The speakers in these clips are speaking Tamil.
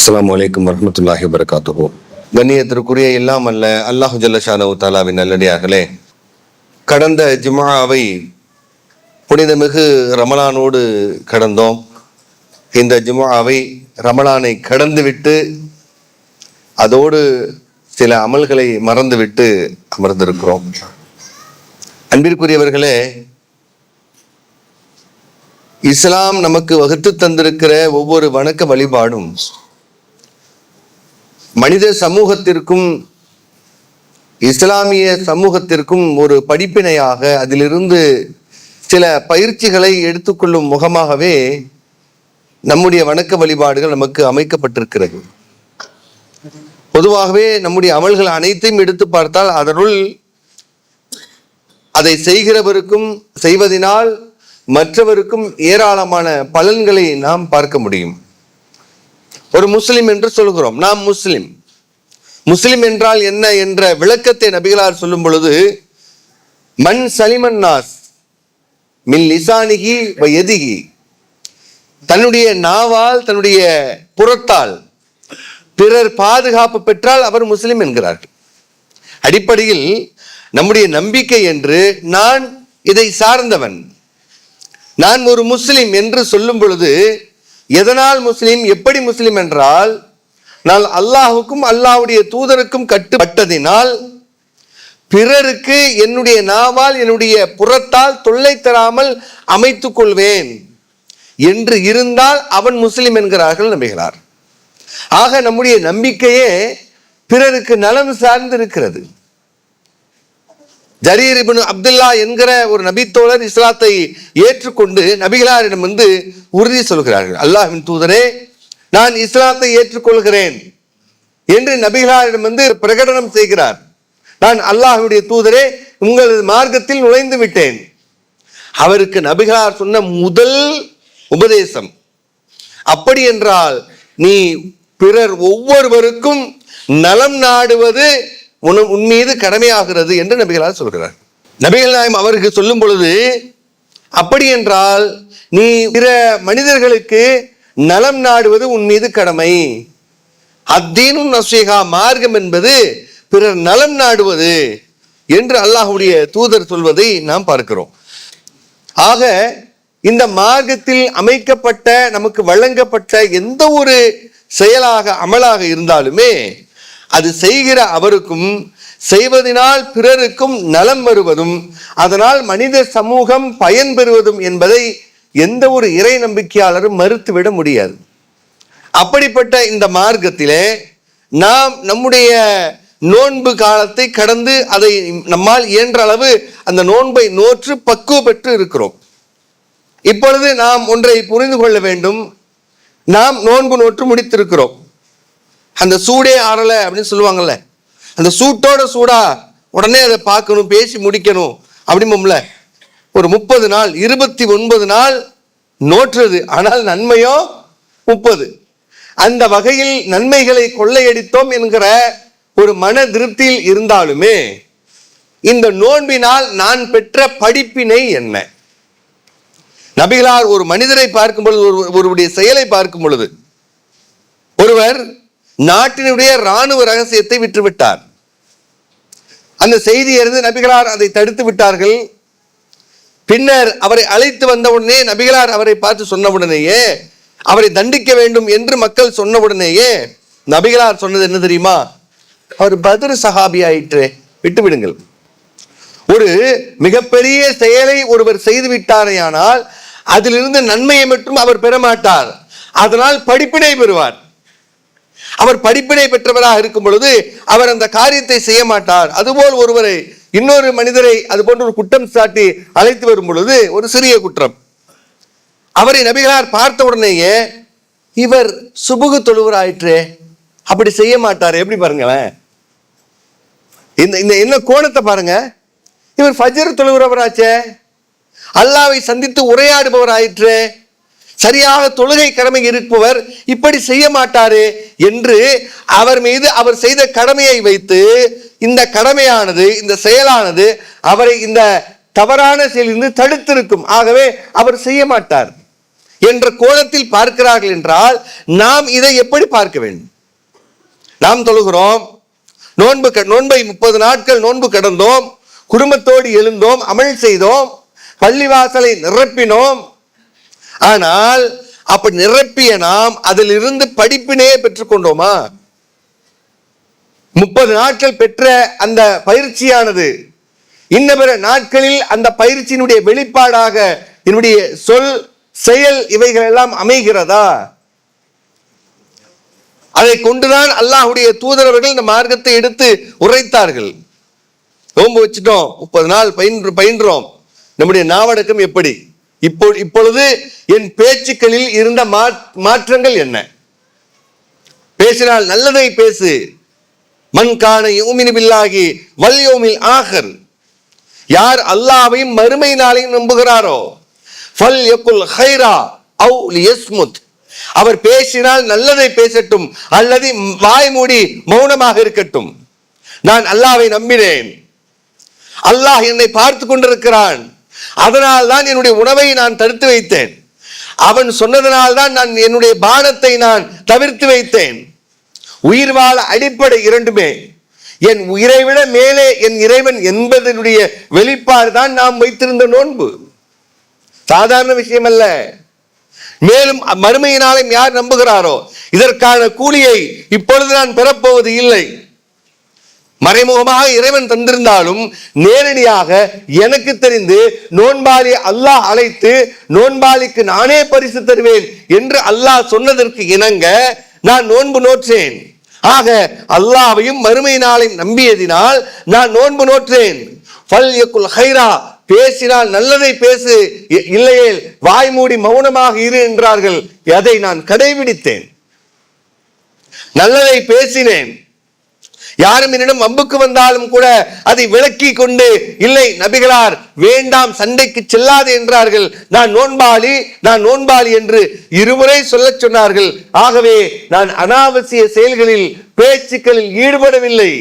அஸ்லாம் வலைக்கம் வரமத்துல்லாஹி வபரகாத்துஹு. கண்ணியத்திற்குரிய எல்லாம் அல்ல அல்லாஹு ஜல்லஷானவு தாலாவின் நல்லடியார்களே. கடந்த ஜும்ஆவை புனிதமிகு ரமலானோடு கடந்தோம். இந்த ஜும்ஆவை ரமலானை கடந்துவிட்டு அதோடு சில அமல்களை மறந்துவிட்டு அமர்ந்திருக்கிறோம். அன்பிற்குரியவர்களே இஸ்லாம் நமக்கு வகுத்து தந்திருக்கிற ஒவ்வொரு வணக்க வழிபாடும் மனித சமூகத்திற்கும் இஸ்லாமிய சமூகத்திற்கும் ஒரு படிப்பினையாக அதிலிருந்து சில பயிற்சிகளை எடுத்துக்கொள்ளும் முகமாகவே நம்முடைய வணக்க வழிபாடுகள் நமக்கு அமைக்கப்பட்டிருக்கிறது. பொதுவாகவே நம்முடைய அமல்கள் அனைத்தையும் எடுத்து பார்த்தால் அதனுள் அதை செய்கிறவருக்கும் செய்வதனால் மற்றவருக்கும் ஏராளமான பலன்களை நாம் பார்க்க முடியும். ஒரு முஸ்லிம் என்று சொல்கிறோம். நாம் முஸ்லிம். முஸ்லிம் என்றால் என்ன என்ற விளக்கத்தை நபிகளார் சொல்லும் பொழுது மண் சலிமன் நாஸ் மின் லிசானிகி வ எதிகி தன்னுடைய நாவால் தன்னுடைய புறத்தால் பிறர் பாதுகாப்பு பெற்றால் அவர் முஸ்லிம் என்கிறார்கள். அடிப்படையில் நம்முடைய நம்பிக்கை என்று நான் இதை சார்ந்தவன். நான் ஒரு முஸ்லிம் என்று சொல்லும் பொழுது எதனால் முஸ்லீம் எப்படி முஸ்லீம் என்றால் நான் அல்லாஹுக்கும் அல்லாஹுடைய தூதருக்கும் கட்டுப்பட்டதினால் பிறருக்கு என்னுடைய நாவால் என்னுடைய புறத்தால் தொல்லை தராமல் அமைத்துக் கொள்வேன் என்று இருந்தால் அவன் முஸ்லீம் என்கிறார்கள் நம்புகிறார் ஆக நம்முடைய நம்பிக்கையே பிறருக்கு நலம் சார்ந்து இருக்கிறது ஜரீர் இபின் அப்துல்லா என்கிற ஒரு நபித்தோழர் இஸ்லாத்தை ஏற்றுக்கொண்டு நபிகளாரிடம் வந்து உறுதி சொல்கிறார்கள். அல்லாஹின் தூதரே நான் இஸ்லாத்தை ஏற்றுக்கொள்கிறேன் என்று நபிகளாரிடம் வந்து பிரகடனம் செய்கிறார். நான் அல்லாஹுடைய தூதரே உங்களது மார்க்கத்தில் நுழைந்து விட்டேன். அவருக்கு நபிகளார் சொன்ன முதல் உபதேசம் அப்படி என்றால் நீ பிறர் ஒவ்வொருவருக்கும் நலம் நாடுவது உன் உன் மீது கடமையாகிறது என்று நபிகளால் சொல்கிறார் நபிகள் நாயம் அவருக்கு சொல்லும் பொழுது அப்படி என்றால் நீ பிற மனிதர்களுக்கு நலம் நாடுவது உன் மீது கடமை. அத்தீனும் நசீகா மார்க்கம் என்பது பிறர் நலம் நாடுவது என்று அல்லாஹுடைய தூதர் சொல்வதை நாம் பார்க்கிறோம். ஆக இந்த மார்க்கத்தில் அமைக்கப்பட்ட நமக்கு வழங்கப்பட்ட எந்த ஒரு செயலாக அமலாக இருந்தாலுமே அது செய்கிற அவருக்கும் செய்வதனால் பிறருக்கும் நலம் வருவதும் அதனால் மனித சமூகம் பயன்பெறுவதும் என்பதை எந்த ஒரு இறை நம்பிக்கையாளரும் மறுத்துவிட முடியாது. அப்படிப்பட்ட இந்த மார்க்கத்திலே நாம் நம்முடைய நோன்பு காலத்தை கடந்து அதை நம்மால் இயன்ற அளவு அந்த நோன்பை நோற்று பக்குவ பெற்று இருக்கிறோம். இப்பொழுது நாம் ஒன்றை புரிந்து கொள்ள வேண்டும். நாம் நோன்பு நோற்று முடித்திருக்கிறோம். அந்த சூடே ஆறலை அப்படின்னு சொல்லுவாங்கல்ல. அந்த சூட்டோட சூடா உடனே அதை பார்க்கணும் பேசி முடிக்கணும் அப்படிம்போம்ல. ஒரு முப்பது நாள் இருபத்தி ஒன்பது நாள் நோற்றுறது ஆனால் நன்மையோ? முப்பது. அந்த வகையில் நன்மைகளை கொள்ளையடித்தோம் என்கிற ஒரு மன திருப்தியில் இருந்தாலுமே இந்த நோன்பினால் நான் பெற்ற படிப்பினை என்ன? நபிகளார் ஒரு மனிதரை பார்க்கும் பொழுது ஒரு ஒருவருடைய செயலை பார்க்கும் பொழுது ஒருவர் நாட்டினுடைய இராணுவ ரகசியத்தை விற்றுவிட்டார். அந்த செய்தி இருந்து நபிகளார் அதை தடுத்து விட்டார்கள். பின்னர் அவரை அழைத்து வந்தவுடனே நபிகளார் அவரை பார்த்து சொன்னவுடனேயே அவரை தண்டிக்க வேண்டும் என்று மக்கள் சொன்னவுடனேயே நபிகளார் சொன்னது என்ன தெரியுமா? அவர் பதிரு சஹாபி ஆயிற்று விட்டு விடுங்கள். ஒரு மிகப்பெரிய செயலை ஒருவர் செய்து விட்டாரேயானால் அதிலிருந்து நன்மையை மட்டும் அவர் பெற மாட்டார். அதனால் படிப்பினை பெறுவார். அவர் படிப்பினை பெற்றவராக இருக்கும் பொழுது அவர் அந்த காரியத்தை செய்ய மாட்டார். அதுபோல் ஒருவரை இன்னொரு மனிதரை அது போன்ற ஒரு குற்றம் சாட்டி அழைத்து வரும் பொழுது ஒரு சிறிய குற்றம். அவரை நபிகளார் பார்த்த உடனேயே இவர் சுபுகு தொழுவராயிற்றே அப்படி செய்ய மாட்டார். எப்படி பாருங்களேன். இந்த இந்த என்ன கோணத்தை பாருங்க. இவர் ஃபஜர் தொழுகிறவராச்சே அல்லாவை சந்தித்து உரையாடுபவர் ஆயிற்று சரியாக தொழுகை கடமை இருப்பவர் இப்படி செய்ய மாட்டாரு என்று அவர் மீது அவர் செய்த கடமையை வைத்து இந்த கடமையானது இந்த செயலானது அவரை இந்த தவறான செயலிருந்து தடுத்திருக்கும். ஆகவே அவர் செய்ய மாட்டார் என்ற கோணத்தில் பார்க்கிறார்கள் என்றால் நாம் இதை எப்படி பார்க்க வேண்டும்? நாம் தொழுகிறோம் நோன்பு நோன்பை முப்பது நாட்கள் நோன்பு கடந்தோம் குடும்பத்தோடு எழுந்தோம் அமல் செய்தோம் பள்ளிவாசலை நிரப்பினோம் ஆனால் அப்படி நிரப்பிய நாம் அதிலிருந்து படிப்பினே பெற்றுக்கொண்டோமா முப்பது நாட்கள் பெற்ற அந்த பயிற்சியானது இன்ன பிற நாட்களில் அந்த பயிற்சியினுடைய வெளிப்பாடாக என்னுடைய சொல் செயல் இவைகள் எல்லாம் அமைகிறதா? அதை கொண்டுதான் அல்லாஹுடைய தூதரவர்கள் இந்த மார்க்கத்தை எடுத்து உரைத்தார்கள். நோன்பு வச்சுட்டோம் முப்பது நாள் பயின்று பயின்றோம். நம்முடைய நாவடக்கம் எப்படி? இப்போ இப்பொழுது என் பேச்சுக்களில் இருந்த மாற்றங்கள் என்ன? பேசினால் நல்லதை பேசு. மண்கான யூமினி பில்லாகி வல்யோமில் ஆகர் யார் அல்லாவையும் மறுமை நாளையும் நம்புகிறாரோ? ஃபல் யக்குல் ஹைரா அவு லியஸ்முத் அவர் பேசினால் நல்லதை பேசட்டும் அல்லது வாய் மூடி மௌனமாக இருக்கட்டும். நான் அல்லாவை நம்பினேன். அல்லாஹ் என்னை பார்த்து கொண்டிருக்கிறான். அதனால் தான் என்னுடைய உணவை நான் தடுத்து வைத்தேன். அவன் சொன்னதனால் தான் நான் என்னுடைய பானத்தை நான் தவிர்த்து வைத்தேன். உயிர் வாழ அடிப்படை இரண்டுமே. என் உயிரை விட மேலே என் இறைவன் என்பதனுடைய வெளிப்பாடு தான் நாம் வைத்திருந்த நோன்பு. சாதாரண விஷயம் அல்ல மேலும் மறுமையினாலும் யார் நம்புகிறாரோ? இதற்கான கூலியை இப்பொழுது நான் பெறப்போவது இல்லை. மறைமுகமாக இறைவன் தந்திருந்தாலும் நேரடியாக எனக்கு தெரிந்து நோன்பாளி அல்லாஹ் அழைத்து நோன்பாளிக்கு நானே பரிசு தருவேன் என்று அல்லாஹ் சொன்னதற்கு இணங்க நான் நோன்பு நோற்றேன். ஆக அல்லாவையும் மறுமை நாளை நம்பியதினால் நான் நோன்பு நோற்றேன். ஃபல் யக்குல் ஹைரா பேசினால் நல்லதை பேசு இ- இல்லையேல் வாய் மூடி மௌனமாக இரு என்றார்கள். அதை நான் கடைபிடித்தேன். நல்லதை பேசினேன் யாரும் என்னிடம் வம்புக்கு வந்தாலும் கூட அதை விளக்கி கொண்டு இல்லை நபிகளார் வேண்டாம் சண்டைக்கு செல்லாது என்றார்கள். நான் நோன்பாளி நான் நோன்பாளி என்று இருமுறை சொல்லச் சொன்னார்கள். ஆகவே நான் அனாவசிய செயல்களில் பேச்சுக்களில் ஈடுபடவில்லை.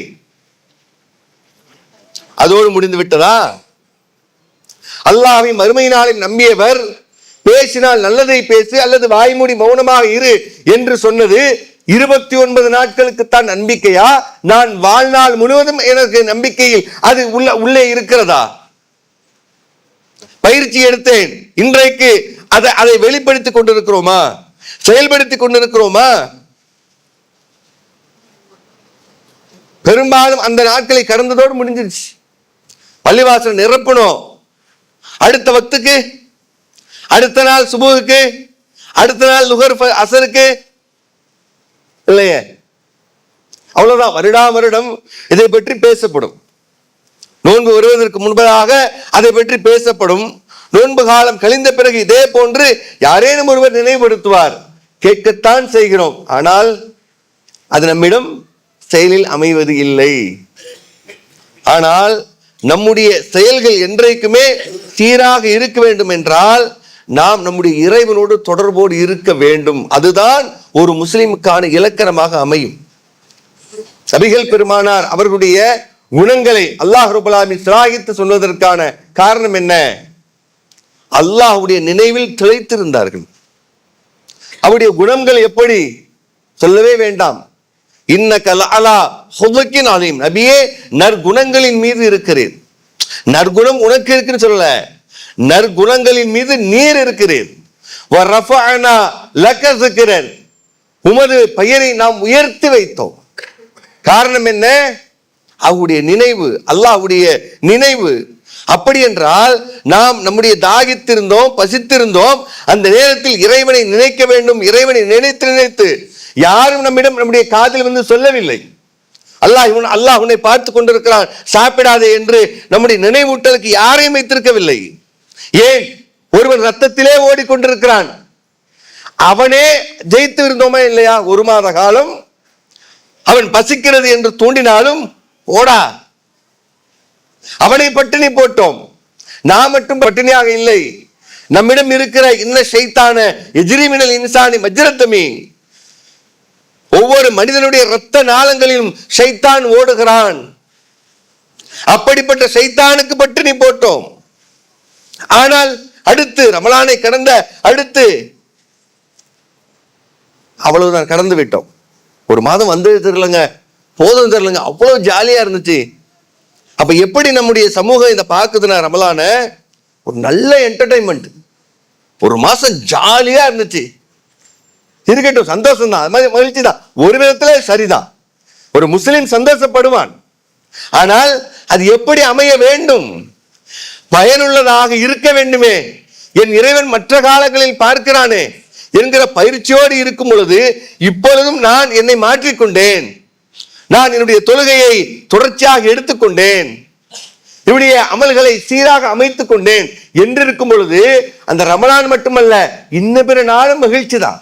அதோடு முடிந்து விட்டதா? அல்லாஹ்வை மறுமை நாளில் நம்பியவர் பேசினால் நல்லதை பேசு அல்லது வாய்மூடி மௌனமாக இரு என்று சொன்னது இருபத்தி ஒன்பது நாட்களுக்கு தான் நம்பிக்கையா? நான் வாழ்நாள் முழுவதும் எனக்கு நம்பிக்கையில் அது உள்ள உள்ளே இருக்கிறதா? பயிற்சி எடுத்தேன். இன்றைக்கு அதை அதை வெளிப்படுத்திக் கொண்டிருக்கிறோமா? செயல்படுத்தி கொண்டிருக்கிறோமா? பெரும்பாலும் அந்த நாட்களை கடந்ததோடு முடிஞ்சிருச்சு. பள்ளிவாசல் நிரப்பணும். அடுத்த வத்துக்கு அடுத்த நாள் சுபுவுக்கு அடுத்த நாள் நுகர் அசருக்கு இல்லையே? அவ்வளவுதான். வருடா வருடம் இதை பற்றி பேசப்படும். நோன்பு வருவதற்கு முன்பதாக அதை பற்றி பேசப்படும். நோன்பு காலம் கழிந்த பிறகு இதே போன்று யாரேனும் ஒருவர் நினைவுபடுத்துவார். கேட்கத்தான் செய்கிறோம். ஆனால் அது நம்மிடம் செயலில் அமைவது இல்லை. ஆனால் நம்முடைய செயல்கள் என்றைக்குமே சீராக இருக்க வேண்டும் என்றால் நாம் நம்முடைய இறைவனோடு தொடர்போடு இருக்க வேண்டும். அதுதான் ஒரு முஸ்லிமுக்கான இலக்கணமாக அமையும். சபிகள் பெருமானார் அவர்களுடைய குணங்களை அல்லாஹ் ரபுல்லாமின் சிராகித்து சொல்வதற்கான காரணம் என்ன? அல்லாஹுடைய நினைவில் திளைத்திருந்தார்கள். அவருடைய குணங்கள் எப்படி? சொல்லவே வேண்டாம். இன்ன கலா ஹுதுக்கின் அலீம். நபியே நற்குணங்களின் மீது இருக்கிறேன். நற்குணம் உனக்கு இருக்குன்னு சொல்லல. நற்குணங்களின் மீது நீர் இருக்கிறீர் லக்கசுக்கிறேன் உமது பெயரை நாம் உயர்த்தி வைத்தோம். காரணம் என்ன? அவருடைய நினைவு அல்லாஹுடைய நினைவு. அப்படி என்றால் நாம் நம்முடைய தாகித்திருந்தோம் பசித்திருந்தோம் அந்த நேரத்தில் இறைவனை நினைக்க வேண்டும் இறைவனை நினைத்து நினைத்து. யாரும் நம்மிடம் நம்முடைய காதில் வந்து சொல்லவில்லை. அல்லாஹ் உன் அல்லாஹ் உன்னை பார்த்து கொண்டிருக்கிறான். சாப்பிடாதே என்று நம்முடைய நினைவூட்டலுக்கு யாரையும் வைத்திருக்கவில்லை. ஏன் ஒருவன் ரத்தத்திலே ஓடிக்கொண்டிருக்கிறான். அவனே ஜெயித்து இருந்தோமா இல்லையா? ஒரு மாத காலம். அவன் பசிக்கிறது என்று தூண்டினாலும் ஓடா. அவனை பட்டினி போட்டோம். நான் மட்டும் பட்டினியாக இல்லை. நம்மிடம் இருக்கிற இன்ன ஷைத்தான எஜிரிமினல் இன்சானி மஜ்ரத்தமி ஒவ்வொரு மனிதனுடைய இரத்த நாளங்களிலும் ஷைத்தான் ஓடுகிறான். அப்படிப்பட்ட ஷைத்தானுக்கு பட்டினி போட்டோம். ஆனால் அடுத்து ரமலானை கடந்த அடுத்து அவ்வளவுதான் கடந்து விட்டோம். ஒரு மாதம் வந்து தெரியலங்க. போதும் தெரியலங்க. அவ்வளவு ஜாலியா இருந்துச்சு. அப்ப எப்படி நம்முடைய சமூகம் இதை பார்க்குதுன்னா ரமலான? ஒரு நல்ல என்டர்டைன்மெண்ட் ஒரு மாசம் ஜாலியா இருந்துச்சு. இருக்கட்டும் சந்தோஷம் தான் அது மாதிரி மகிழ்ச்சி தான் ஒரு விதத்துல சரிதான். ஒரு முஸ்லீம் சந்தோஷப்படுவான். ஆனால் அது எப்படி அமைய வேண்டும்? பயனுள்ளதாக இருக்க வேண்டுமே. என் இறைவன் மற்ற காலங்களில் பார்க்கிறானே என்கிற பயிற்சியோடு இருக்கும் பொழுது இப்பொழுதும் நான் என்னை மாற்றிக்கொண்டேன். நான் என்னுடைய தொழுகையை தொடர்ச்சியாக எடுத்துக்கொண்டேன். என்னுடைய அமல்களை சீராக அமைத்துக் கொண்டேன் என்று இருக்கும் பொழுது அந்த ரமலான் மட்டுமல்ல இன்ன பிற நாளும் மகிழ்ச்சி தான்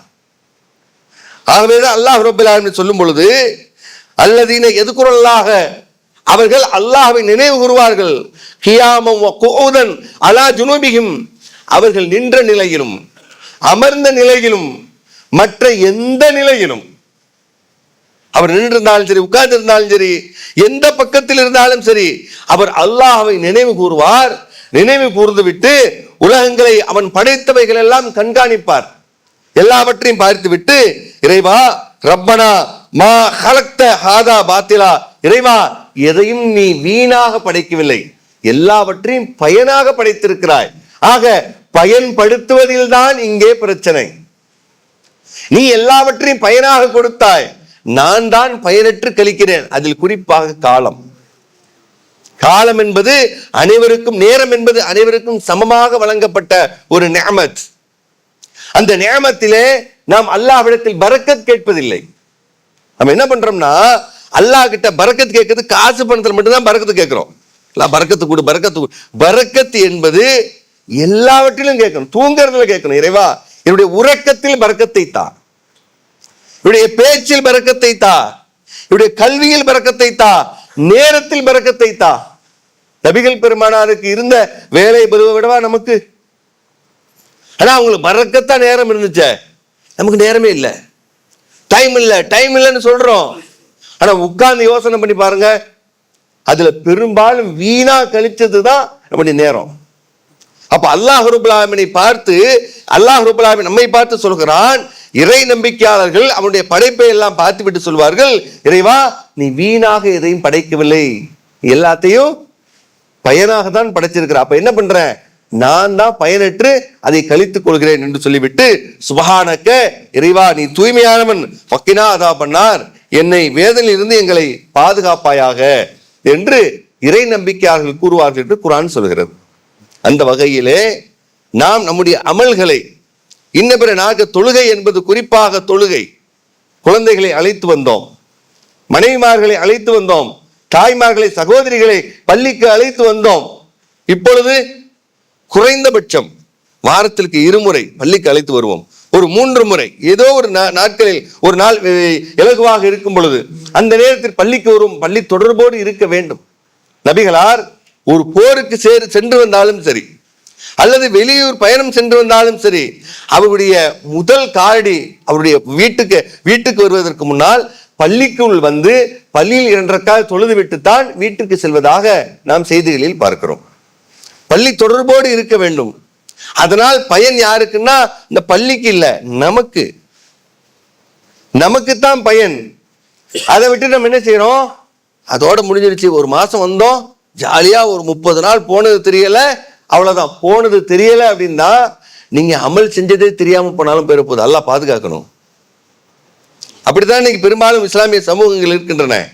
ஆகவேதான் அல்லாஹ் ரபுல் சொல்லும் பொழுது அல்லதீன எதுக்குறல்லாக அவர்கள் அல்லாஹை நினைவு கூறுவார்கள். கியாமம் கோதன் அலா ஜுனூபிகும் அவர்கள் நின்ற நிலையிலும் அமர்ந்த நிலையிலும் மற்ற எந்த நிலையிலும் அவர் நின்றிருந்தாலும் சரி உட்கார்ந்திருந்தாலும் சரி எந்த பக்கத்தில் இருந்தாலும் சரி அவர் அல்லாஹாவை நினைவு கூறுவார். நினைவு கூர்ந்து விட்டு உலகங்களை அவன் படைத்தவைகள் எல்லாம் கண்காணிப்பார். எல்லாவற்றையும் பார்த்து விட்டு இறைவா ரப்பனா மா ஹலக்த ஹாதா பாத்திலா இறைவா எதையும் நீ வீணாக படைக்கவில்லை. எல்லாவற்றையும் பயனாக படைத்திருக்கிறாய். ஆக பயன்படுத்துவதில் தான் இங்கே பிரச்சனை. நீ எல்லாவற்றையும் பயனாக கொடுத்தாய். நான் தான் பயனற்று கழிக்கிறேன். அதில் குறிப்பாக காலம். காலம் என்பது அனைவருக்கும் நேரம் என்பது அனைவருக்கும் சமமாக வழங்கப்பட்ட ஒரு நேமத் அந்த நேமத்திலே நாம் அல்லாஹ்விடத்தில் பரக்கத் கேட்பதில்லை. நம்ம என்ன பண்றோம்னா அல்லாஹ் கிட்ட பரக்கத் கேட்கறது காசு பணத்தில் மட்டும்தான் பரக்கத்து கேட்கிறோம். எல்லாம் பரக்கத்து பறக்கத்து பறக்கத்து என்பது எல்லாவற்றிலும் கேட்கணும். தூங்குறதுல கேட்கணும் இறைவா. என்னுடைய உறக்கத்தில் பறக்கத்தை தா. என்னுடைய பேச்சில் பறக்கத்தை தா. என்னுடைய கல்வியில் பறக்கத்தை தா. நேரத்தில் பறக்கத்தை தா. நபிகள் பெருமானாருக்கு இருந்த வேலை பருவ விடவா நமக்கு? ஆனா அவங்களுக்கு பறக்கத்தான் நேரம் இருந்துச்சே. நமக்கு நேரமே இல்லை. டைம் இல்லை. டைம் இல்லைன்னு சொல்றோம். ஆனா உட்கார்ந்து யோசனை பண்ணி பாருங்க. அதுல பெரும்பாலும் வீணா கழிச்சது தான் நம்முடைய நேரம். அப்ப அல்லாஹ் ரபுல்லாமினை பார்த்து அல்லாஹ் ரபுல்லாமின் நம்மை பார்த்து சொல்கிறான் இறை நம்பிக்கையாளர்கள் அவனுடைய படைப்பை எல்லாம் பார்த்து விட்டு சொல்வார்கள் இறைவா நீ வீணாக எதையும் படைக்கவில்லை. எல்லாத்தையும் பயனாக தான் படைச்சிருக்கிற. அப்ப என்ன பண்ற நான் தான் பயனற்று அதை கழித்துக் கொள்கிறேன் என்று சொல்லிவிட்டு சுபஹானக்க இறைவா நீ தூய்மையானவன் பக்கினா அதா பண்ணார். என்னை வேதனையில் எங்களை பாதுகாப்பாயாக. என்று இறை நம்பிக்கையாளர்கள் கூறுவார்கள் என்று குரான் சொல்கிறது. அந்த வகையிலே நாம் நம்முடைய அமல்களை இன்ன பிற நாக தொழுகை என்பது குறிப்பாக தொழுகை குழந்தைகளை அழைத்து வந்தோம் மனைவிமார்களை அழைத்து வந்தோம் தாய்மார்களை சகோதரிகளை பள்ளிக்கு அழைத்து வந்தோம். இப்பொழுது குறைந்தபட்சம் வாரத்திற்கு இருமுறை பள்ளிக்கு அழைத்து வருவோம். ஒரு மூன்று முறை ஏதோ ஒரு நா- நாட்களில் ஒரு நாள் இலகுவாக இருக்கும் பொழுது அந்த நேரத்தில் பள்ளிக்கு வரும் பள்ளி தொடர்போடு இருக்க வேண்டும். நபிகளார் ஒரு போருக்கு சேர் சென்று வந்தாலும் சரி அல்லது வெளியூர் பயணம் சென்று வந்தாலும் சரி அவருடைய முதல் காரடி அவருடைய வீட்டுக்கு வீட்டுக்கு வருவதற்கு முன்னால் பள்ளிக்குள் வந்து பள்ளியில் இரண்டரைக்காக தொழுது விட்டுத்தான் வீட்டுக்கு செல்வதாக நாம் செய்திகளில் பார்க்கிறோம். பள்ளி தொடர்போடு இருக்க வேண்டும். அதனால் பயன் யாருக்குன்னா இந்த பள்ளிக்கு இல்ல நமக்கு. நமக்குத்தான் பயன். அதை விட்டு நம்ம என்ன செய்யறோம் அதோட முடிஞ்சிருச்சு. ஒரு மாசம் வந்தோம். ஜாலியா ஒரு முப்பது நாள் போனது தெரியல. அவ்வளவுதான். போனது தெரியல அப்படின்னா நீங்க அமல் செஞ்சதே தெரியாம போனாலும் பேர் போது எல்லாம் பாதுகாக்கணும். அப்படித்தான் இன்னைக்கு பெரும்பாலும் இஸ்லாமிய சமூகங்கள் இருக்கின்றன.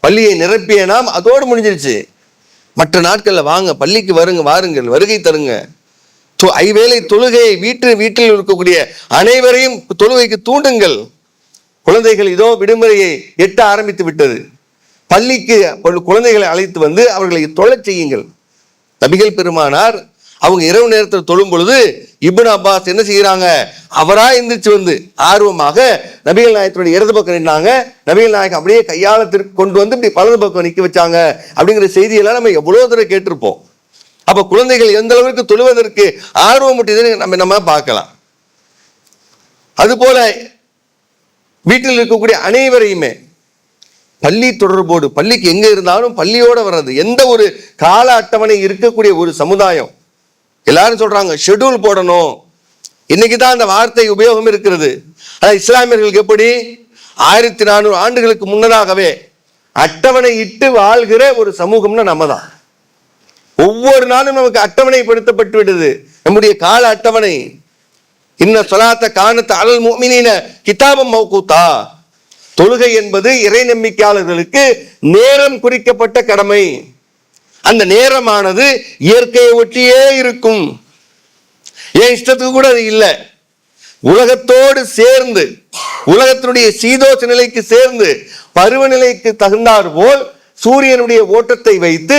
பள்ளியை நிரப்பிய நாம் அதோடு முடிஞ்சிருச்சு. மற்ற நாட்கள்ல வாங்க பள்ளிக்கு வருங்க வாருங்கள் வருகை தருங்க. ஐவேளை தொழுகையை வீட்டு வீட்டில் இருக்கக்கூடிய அனைவரையும் தொழுகைக்கு தூண்டுங்கள். குழந்தைகள் இதோ விடுமுறையை எட்ட ஆரம்பித்து விட்டது. பள்ளிக்கு குழந்தைகளை அழைத்து வந்து அவர்களை தொழச் செய்யுங்கள். நபிகள் பெருமானார் அவங்க இரவு நேரத்தில் தொழும் பொழுது இப்னு அப்பாஸ் என்ன செய்கிறாங்க அவரா எந்திரிச்சு வந்து ஆர்வமாக நபிகள் நாயகத்துடைய இடது பக்கம் நின்னாங்க. நபிகள் நாயகம் அப்படியே கையாளத்திற்கு கொண்டு வந்து இப்படி வலது பக்கம் நிற்க வச்சாங்க. அப்படிங்கிற செய்தியெல்லாம் நம்ம எவ்வளோ தடவை கேட்டிருப்போம். அப்போ குழந்தைகள் எந்த அளவிற்கு தொழுவதற்கு ஆர்வம் முட்டியதுன்னு நம்ம நம்ம பார்க்கலாம். அதுபோல வீட்டில் இருக்கக்கூடிய அனைவரையுமே பள்ளி தொடர்போடு பள்ளிக்கு எங்கே இருந்தாலும் பள்ளியோடு வர்றது எந்த ஒரு கால அட்டவணை இருக்கக்கூடிய ஒரு சமுதாயம். எல்லாரும் சொல்கிறாங்க ஷெட்யூல் போடணும். இன்னைக்கு தான் அந்த வார்த்தை உபயோகம் இருக்கிறது. அதான் இஸ்லாமியர்களுக்கு எப்படி? ஆயிரத்தி நானூறு ஆண்டுகளுக்கு முன்னதாகவே அட்டவணை இட்டு வாழ்கிற ஒரு சமூகம்னா நம்ம தான் ஒவ்வொரு நாளும் நமக்கு அட்டவணைப்படுத்தப்பட்டு விடுது நம்முடைய கால அட்டவணை. இன்ன சொலாத்த காணத்த அலல் மோமினின கிதாபம் மௌகூத்தா. தொழுகை என்பது இறை நம்பிக்கையாளர்களுக்கு நேரம் குறிக்கப்பட்ட கடமை. அந்த நேரமானது இயற்கையை ஒட்டியே இருக்கும். என் இஷ்டத்துக்கு கூட அது இல்லை. உலகத்தோடு சேர்ந்து உலகத்தினுடைய சீதோஷ நிலைக்கு சேர்ந்து பருவநிலைக்கு தகுந்தாற்போல் போல் சூரியனுடைய ஓட்டத்தை வைத்து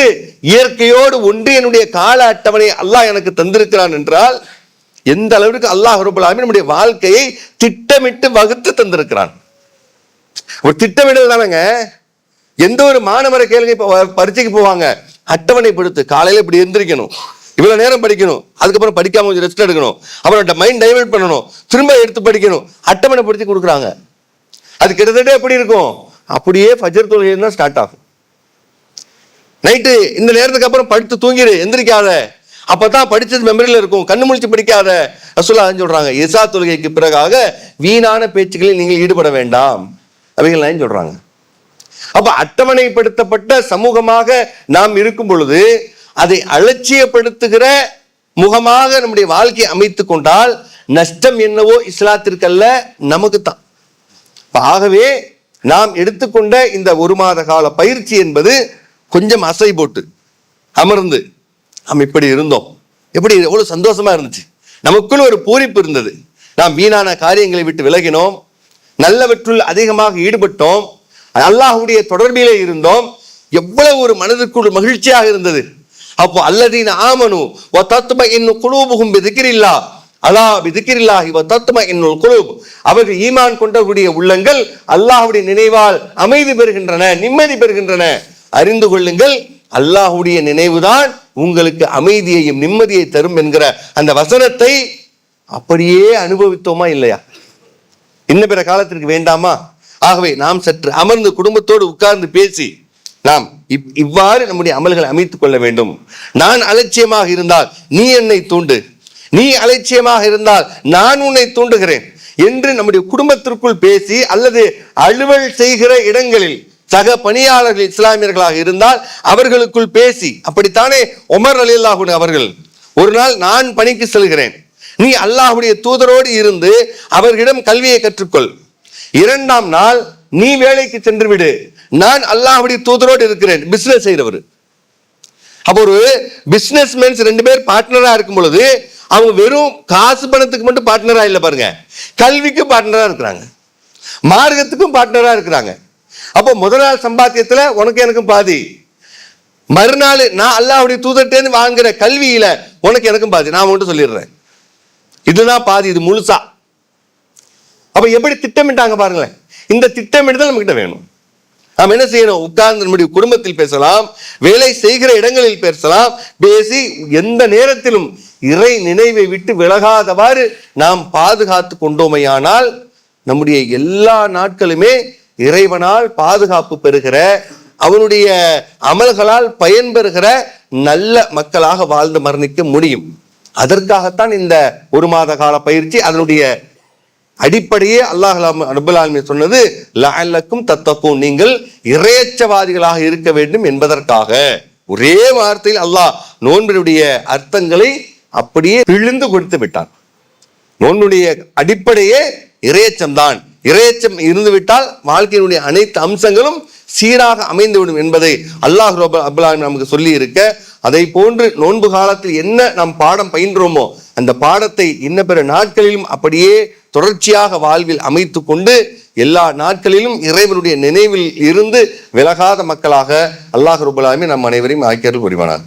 இயற்கையோடு ஒன்று என்னுடைய கால அட்டவணை அல்லாஹ் எனக்கு தந்திருக்கிறான் என்றால் எந்த அளவிற்கு அல்லாஹ் ரபுல் நம்முடைய வாழ்க்கையை திட்டமிட்டு வகுத்து தந்திருக்கிறான். ஒரு திட்டமிடல் தானேங்க. எந்த ஒரு மாணவரை கேளுங்க இப்போ பரீட்சைக்கு போவாங்க. அட்டவணை படுத்து காலையில இப்படி எந்திரிக்கணும். இவ்வளவு நேரம் படிக்கணும். அதுக்கப்புறம் படிக்காம கொஞ்சம் ரெஸ்ட் எடுக்கணும். அப்புறம் மைண்ட் டைவெர்ட் பண்ணணும். திரும்ப எடுத்து படிக்கணும். அட்டவணைப்படுத்தி கொடுக்குறாங்க. அது கிட்டத்தட்ட எப்படி இருக்கும்? அப்படியே ஃபஜர் தொழுகை தான் ஸ்டார்ட் ஆகும். நைட்டு இந்த நேரத்துக்கு அப்புறம் படுத்து தூங்கிடு எந்திரிக்காத. அப்பதான் படித்தது மெமரியில் இருக்கும். கண்ணு முழிச்சு படிக்காத. ரசூல்லா சொல்றாங்க. இசா தொழுகைக்கு பிறகாக வீணான பேச்சுக்களில் நீங்கள் ஈடுபட வேண்டாம். அவைகள் சொல்றாங்க? அப்ப அட்டவணைப்படுத்தப்பட்ட சமூகமாக நாம் இருக்கும் பொழுது அதை அலட்சியப்படுத்துகிற முகமாக நம்முடைய வாழ்க்கையை அமைத்துக் கொண்டால் நஷ்டம் என்னவோ இஸ்லாத்திற்கல்ல நமக்கு தான் ஆகவே நாம் எடுத்துக்கொண்ட இந்த ஒரு மாத கால பயிற்சி என்பது கொஞ்சம் அசை போட்டு அமர்ந்து நாம் இப்படி இருந்தோம். எப்படி எவ்வளோ சந்தோஷமா இருந்துச்சு. நமக்குள் ஒரு பூரிப்பு இருந்தது. நாம் வீணான காரியங்களை விட்டு விலகினோம். நல்லவற்றுள் அதிகமாக ஈடுபட்டோம். அல்லாஹ்வுடைய தொடர்பிலே இருந்தோம். எவ்வளவு ஒரு மனதிற்குள் மகிழ்ச்சியாக இருந்தது. அப்போ அல்லதீன் ஆமனு வ தத்ம இன்னும் குலூபுகும் பிதிக்கிரில்லா அலா பிதிக்கிரில்லாஹி வ தத்ம இன்னுல் குலூப். அவர்கள் ஈமான் கொண்டவருடைய உள்ளங்கள் அல்லாஹ்வுடைய நினைவால் அமைதி பெறுகின்றன நிம்மதி பெறுகின்றன. அறிந்து கொள்ளுங்கள். அல்லாஹுடைய நினைவுதான் உங்களுக்கு அமைதியையும் நிம்மதியை தரும் என்கிற அந்த வசனத்தை அப்படியே அனுபவித்தோமா இல்லையா? இன்ன பிற காலத்திற்கு வேண்டாமா? ஆகவே நாம் சற்று அமர்ந்து குடும்பத்தோடு உட்கார்ந்து பேசி நாம் இவ்- இவ்வாறு நம்முடைய அமல்களை அமைத்துக் கொள்ள வேண்டும். நான் அலட்சியமாக இருந்தால் நீ என்னை தூண்டு. நீ அலட்சியமாக இருந்தால் நான் உன்னை தூண்டுகிறேன். என்று நம்முடைய குடும்பத்திற்குள் பேசி அல்லது அலுவல் செய்கிற இடங்களில் சக பணியாளர்கள் இஸ்லாமியர்களாக இருந்தால் அவர்களுக்குள் பேசி அப்படித்தானே உமர் அலில்லாஹு அவர்கள் ஒரு நாள் நான் பணிக்கு செல்கிறேன். நீ அல்லாஹுடைய தூதரோடு இருந்து அவர்களிடம் கல்வியை கற்றுக்கொள். இரண்டாம் நாள் நீ வேலைக்கு சென்று விடு நான் அல்லாஹுடைய தூதரோடு இருக்கிறேன். பிசினஸ் செய்கிறவர். அப்போ ஒரு பிசினஸ் ரெண்டு பேர் பார்ட்னரா இருக்கும் பொழுது அவங்க வெறும் காசு பணத்துக்கு மட்டும் பார்ட்னரா இல்லை பாருங்க. கல்விக்கும் பார்ட்னரா இருக்கிறாங்க. மார்க்கத்துக்கும் பார்ட்னரா இருக்கிறாங்க. அப்போ முதல் நாள் சம்பாத்தியத்தில் உனக்கு எனக்கும் பாதி. மறுநாள் நான் அல்லாவுடைய தூதட்டேன்னு வாங்குற கல்வியில உனக்கு எனக்கும் பாதி. நான் மட்டும் சொல்லிடுறேன். இதுதான் பாதி இது முழுசா. அப்ப எப்படி திட்டமிட்டாங்க பாருங்களேன். இந்த திட்டமிடுதல் நம்ம கிட்ட வேணும். நாம் என்ன செய்யணும்? உட்கார்ந்து நம்முடைய குடும்பத்தில் பேசலாம் வேலை செய்கிற இடங்களில் பேசலாம் பேசி எந்த நேரத்திலும் இறை நினைவை விட்டு விலகாதவாறு நாம் பாதுகாத்து கொண்டோமையானால் நம்முடைய எல்லா நாட்களுமே இறைவனால் பாதுகாப்பு பெறுகிற அவனுடைய அமல்களால் பயன்பெறுகிற நல்ல மக்களாக வாழ்ந்து மரணிக்க முடியும். அதற்காகத்தான் இந்த ஒரு மாத கால பயிற்சி அதனுடைய அடிப்படையே அல்லாஹ் ரபுல் சொன்னது லஅல்லக்கும் தத்தக்கும் நீங்கள் இறையச்சவாதிகளாக இருக்க வேண்டும் என்பதற்காக. ஒரே வார்த்தையில் அல்லாஹ் நோன்பினுடைய அர்த்தங்களை அப்படியே பிழிந்து கொடுத்து விட்டான். நோன்புடைய அடிப்படையே இறையச்சம் தான் இறையச்சம் இருந்துவிட்டால் வாழ்க்கையினுடைய அனைத்து அம்சங்களும் சீராக அமைந்துவிடும் என்பதை அல்லாஹ் ரப அபுல்லாஹ் நமக்கு சொல்லி இருக்க அதை போன்று நோன்பு காலத்தில் என்ன நாம் பாடம் பயின்றோமோ அந்த பாடத்தை இன்ன பிற நாட்களிலும் அப்படியே தொடர்ச்சியாக வாழ்வில் அமைத்து கொண்டு எல்லா நாட்களிலும் இறைவனுடைய நினைவில் இருந்து விலகாத மக்களாக அல்லாஹ் ரபுல்லாமே நம் அனைவரையும் ஆக்கியர்கள் புரிவானார்